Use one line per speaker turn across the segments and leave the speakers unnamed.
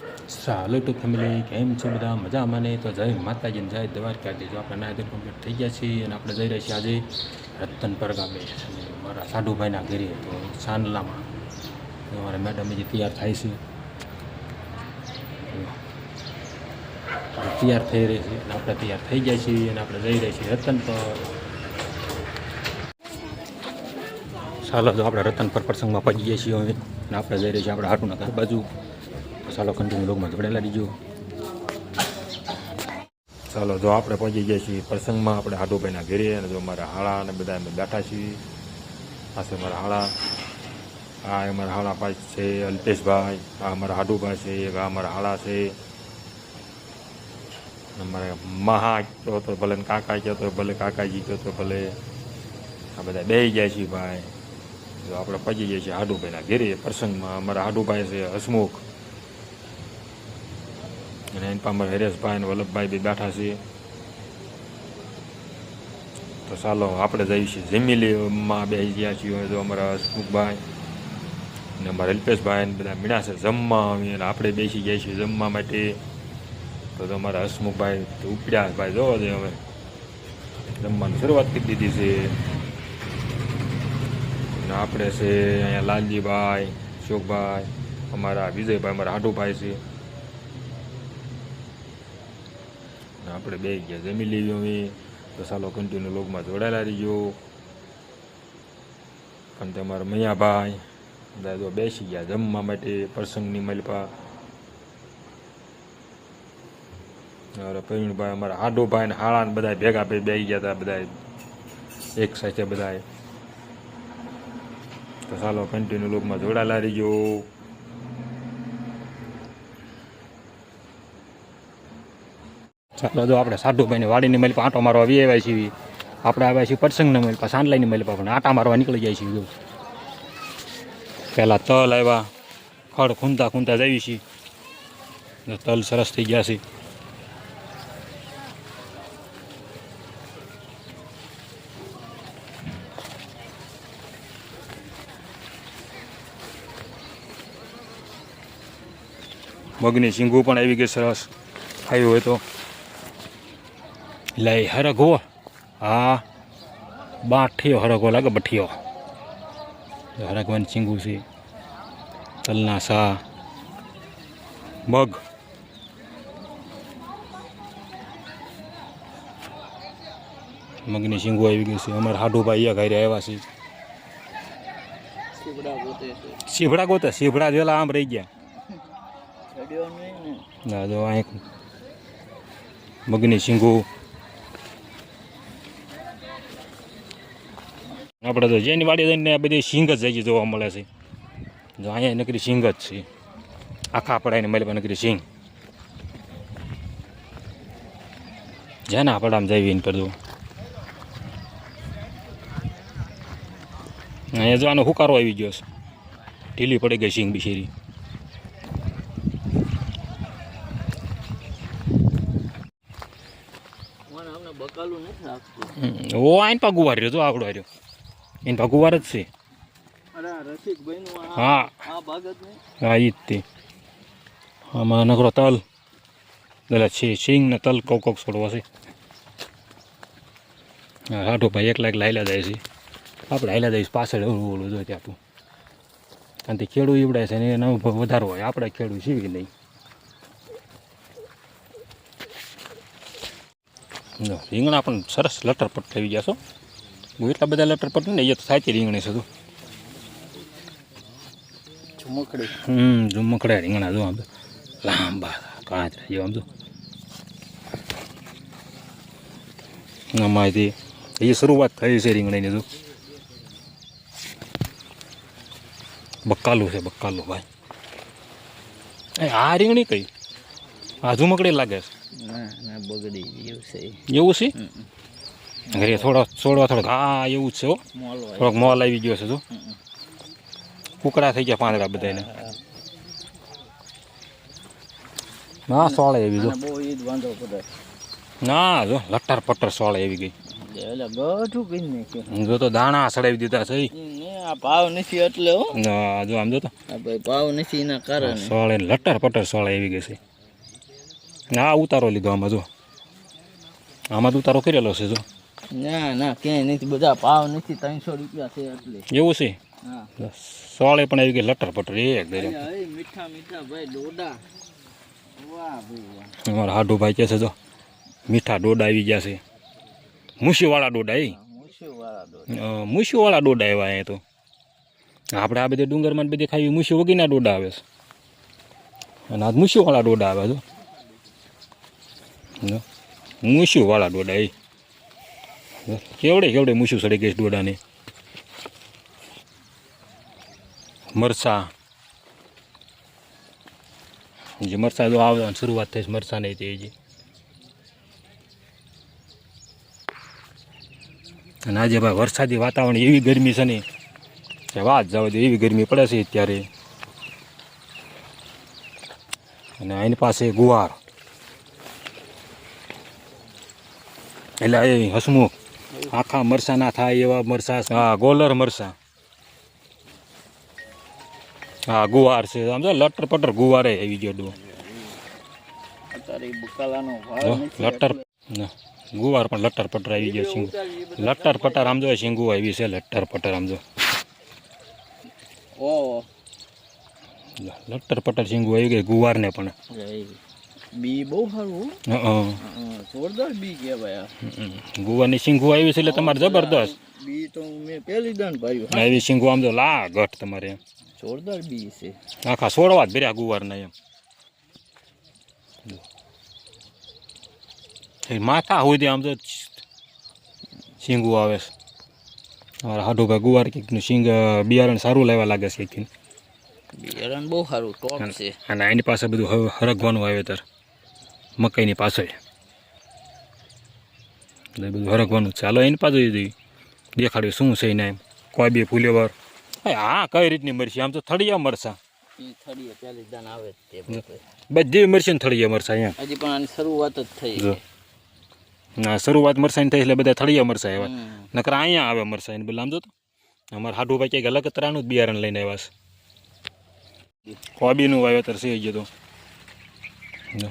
ચાલો two family, કેમ છો બધા? મજામાં ને? તો જય માતાજી જય દ્વારકા જો આપણે નાયદર કમ્પ્લીટ થઈ ગયા છીએ અને આપણે જઈ રહ્યા છીએ આજે રતનપર ગામે. મારા સાધુભાઈના ઘરે, તો સાંડલામાં. તો અમારા મેડમ જે તૈયાર થાય છે. તૈયાર થઈ રહી છે અને આપણે તૈયાર થઈ ગયા છીએ અને આપણે જઈ રહ્યા છીએ રતનપર. ચાલો જો આપણે રતનપર પ્રસંગમાં પહોંચી ગયા છીએ અને આપણે જઈ રહ્યા છીએ આપણે હાટુના ઘર બાજુ. તો ચાલો કન્ટિન્યુ લોગમાં જોડેલા રહીજો. ચાલો, જો આપણે પહોંચી ગયા છીએ પ્રસંગમાં, આપણે હાડુભાઈના ઘેરે અને જો મારા હાળા અને બધા અમે બેઠા છીએ. પાસે મારા હાળા. આ અમારા હાળા ભાઈ છે, અલ્પેશભાઈ. આ અમારા હાડુભાઈ છે, એક અમારા હાળા છે. અમારે મહા કહો તો ભલે કાકા કહો તો ભલે કાકાજી કહો તો ભલે. આ બધા બે ગયા છીએ ભાઈ. જો આપણે પહોંચી ગયા છીએ હાડુભાઈના ઘેરે પ્રસંગમાં. અમારા હાડુભાઈ છે, હસમુખ. અને એની પાસે અમારા હરેશભાઈ અને વલ્લભભાઈ બી બેઠા છીએ. તો ચાલો, આપણે જઈએ છીએ જમીલીમાં બે ગયા છીએ તો અમારા હસમુખભાઈ અને અમારા અલ્પેશભાઈ ને બધા મીણા છે જમવા અમે આપણે બેસી ગયા છીએ જમવા માટે. તો અમારા હસમુખભાઈ ઉપડ્યા ભાઈ, જોવો દે હવે. જમવાની શરૂઆત કરી દીધી છે. આપણે છે અહીંયા લાલજીભાઈ શોકભાઈ અમારા વિજયભાઈ, અમારા હાડુભાઈ છે. આપણે બે ગયા જમી લેવી અમે તો ચાલો કન્ટિન્યુ લોગમાં જોડાયેલા રહીજો. અને તમારા મૈયાભાઈ બધા બેસી ગયા જમવા માટે, પ્રસંગની મલપા. અમારા પ્રવીણભાઈ, અમારા હાડોભાઈ ને હાળા ને બધા ભેગા ભાઈ બેસી ગયા હતા બધા એક સાથે બધા તો ચાલો કન્ટિન્યુ લોગમાં જોડાયેલા રહીજો. ચાલો જો આપણે સાધુભાઈની વાડીની મળી આંટો મારવા આવી આવ્યા છીએ. આપણે આવ્યા છીએ પ્રસંગના મળી પાસે સાંડલાઈની મળી પણ આંટા મારવા નીકળી જાય છીએ પહેલાં તલ આવ્યા ખડ ખૂંદતા ખૂંદતા જઈએ છીએ. તલ સરસ થઈ ગયા છે. મગની સિંગું પણ આવી ગઈ સરસ. ખાયું હોય તો. લઈ હરગવો. હા બાઠિયો હરગવો લાગે બઠિયો. હરગવાની છે તલના સા મગ. મગની શીંગું આવી ગઈ છે. અમારા હાડુભાઈ અહીંયા ઘરે આવ્યા છે.
સીવડા ગોતે
સીભડા જેલા આમ રહી ગયા.
ના.
જો અહીં મગની શીંગું આપણે તો જેની વાડી જઈને બધી સિંગ જ જઈ જોવા મળે છે. જો અહીંયા નકરી સિંગ જ છે. આખા પડાઈને મળે નકરી શીંગ જેના પડામાં જઈ એને પડતું અહીંયા જો આનો હુકારો આવી ગયો છે. ઢીલી પડી ગઈ સિંગ બિશેરી ઓ આઈને પા ગુવાર રહ્યો જો આવડો રહ્યો એને પા ગુવાર જ છે. હા. હા ઈ જ તે. આમાં નકરો તલ. પેલા છે સિંગ ને તલ કોક કોક છોડવો છે. હા હાટો ભાઈ એકલા એકલા લાયલા જાય છે. આપણે હાયલા જઈશ પાછળ ઓલું ઓલું જોઈએ ત્યાં તું. કારણ કે ખેડૂ ઈવડાય છે ને એનો વધારો હોય. આપણે ખેડૂ સીવી નહીં? રીંગણા પણ સરસ લટરપટ થઈ ગયા છો. એટલા બધા લેટર પર ને એ તો સાચી રીંગણી છે તું
ઝુમકડી.
હમ ઝુમકડા રીંગણા જો આમ તો. લાંબા કાચરા રહ્યો આમ તો. આમાંથી એ શરૂઆત થઈ છે રીંગણીની જો. બક્કાલું છે બક્કાલું ભાઈ. એ આ રીંગણી કઈ? આ ઝુમકડી લાગે
ના ના બગડી ગયું છે
છે એવું છે? ઘરે થોડો છોડવા થોડોક. હા એવું જ છે થોડોક મોલ આવી ગયો છે જો. કુકડા થઈ ગયા પાંદડા બધાને ના સોળે એવી જો. ના જો લટ્ટર પટર સોળે એવી ગઈ. જો તો દાણા સડાવી દીધા છે
ને આ ભાવ નથી એટલે
આ જો આમ જો તો.
ભાવ નથી એના કારણે.
સોળે લટર પટર સોળે આવી ગઈ છે. ના ઉતારો લીધો આમાં જો. આમાં તો ઉતારો કરેલો છે જો.
ના ના ક્યાંય નથી. બધા ભાવ નથી. ત્રણસો રૂપિયા છે એટલે.
એવું છે? સોળે પણ આવી ગઈ લટર પટર એક
અરે, અરે, મીઠા મીઠા ભાઈ ડોડા. વાહ ભાઈ
અમારા હાડુભાઈ કહે છે જો મીઠા ડોડા આવી ગયા છે. મૂસીવાળા ડોડા એ?
મૂછું વાળા ડોડા.
એવા આવ્યા અહીંયા તો. આપણે આ બધે ડુંગરમાં બધે ખાવી મૂછી વગીના ડોડા આવે છે. અને આ મૂછીવાળા ડોડા આવે જો જો, મૂછીવાળા ડોડા એ. કેવડે કેવડે મૂછું સડી ગઈ છે મરસા જે મરસા જો આવવાની શરૂઆત થઈ છે મરસા નહીં થઈ હજી. અને આજે ભાઈ વરસાદી વાતાવરણ એવી ગરમી છે ને વાત જવા દે, એવી ગરમી પડે છે અત્યારે. અને એની પાસે ગુવાર. એટલે એ હસમુખ. આખા મરસા ના થાય એવા મરસા હા ગોલર મરસા. હા ગુવાર છે. સમજો લટર પટર ગુવારે આવી ગયો ડો. લટર ગુવાર પણ લટર પટર આવી ગયો સિંગ. લટર પટર આમ જો સિંગુ આવી છે લટર પટર આમ જો. લટર પટર સિંગુ આવી ગઈ ગુવારને પણ.
બી બહુ સારું જોરદાર બી કહેવાય
ગુવાની સિંગુ આવી છે એટલે તમારે જબરદસ્ત.
બી તો મેં પહેલી દાન ભર્યું
આવી સિંગુ આમ તો લા ઘટ તમારે
જોરદાર બી છે.
આખા સોળવા જ ભર્યા ગુવારના એમ. માથા હોય આમ તો સિંગુ આવે છે. અમારા હાડુભાઈ ગુવાર કીકનું સિંગ બિયારણ સારું લેવા લાગે છે
બિયારણ બહુ સારું ટોપ છે.
અને એની પાસે બધું હરગવાનું વાવેતર. મકાઈની પાછળ. એટલે બધું હરગવાનું ચાલો એની પાછળ દેખાડ્યું શું છે એને કોઈ બી ફૂલેવર. હા કઈ રીતની મરસી? આમ તો થળિયા મરસા.
તે.
બધી મરસી થળિયા મરસા અહીંયા.
હજી પણ શરૂઆત જ થઈ
ના શરૂઆત મરસાની થઈ એટલે બધા થળિયા મરસા આવ્યા. નકર અહીંયા આવે મરસા એને પેલા આમ જોતો. અમારા હાડુભાઈ ક્યાંક અલગ તરાનું જ બિયારણ લઈને આવ્યા છે. કોબીનું વાવેતર છે ગયું તો.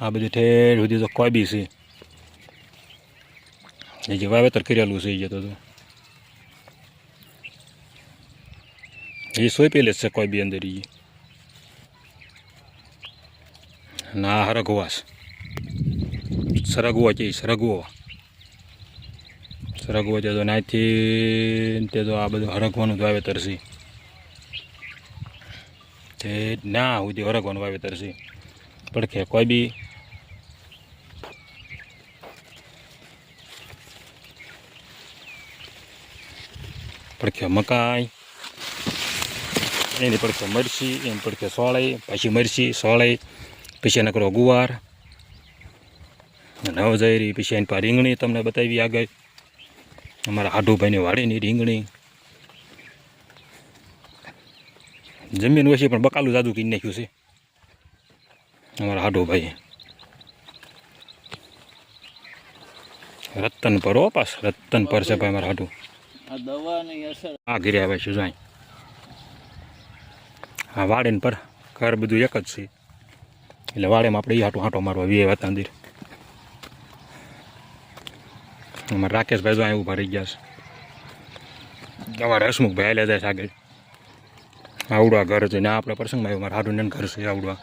આ બધું ઠેર સુધી તો કોબી છે. એ જે વાવેતર કરેલું છે હજી તો. જો. એ પેલે જ છે કોબી અંદર એ ના હરગવાસ સરગવો છે સરગવો. સરગવો છે તો નાથી તે તો આ બધું હરગવાનું વાવેતર છે. તે ના સુધી હરગવાનું વાવેતર છે. પડખે કોઈ બી પડખે મકાઈ એની પડખે મરસી એની પડખે સોળાઈ પછી મરસી સોળાઈ પછી એને કરો ગુવાર નવ જઈ પછી એની પાસે રીંગણી તમને બતાવી આગળ અમારા હાઢુભાઈની વાડીની રીંગણી જમીન વસી પણ બકાલું જાદુ કરી નાખ્યું છે અમારા હાઢુભાઈ રતન પર પાસ રતન પર છે ભાઈ અમારા હાડુ
આ દવાની અસર.
આ ઘરે આવે છે, જાય. આ વાડેન પર ઘર બધું એક જ છે. એટલે વાડેમાં આપણે હાટો હાંટો મારવા વીએ વાત અંદર. અમારે રાકેશભાઈ જાય ઊભા રહી ગયા છે. અમારા હસમુખભાઈ લે જાય છે આગળ. આવડવા ઘર છે ને આપણે પ્રસંગમાં આવ્યું, મારે હાડું ઘર છે, આવડવા.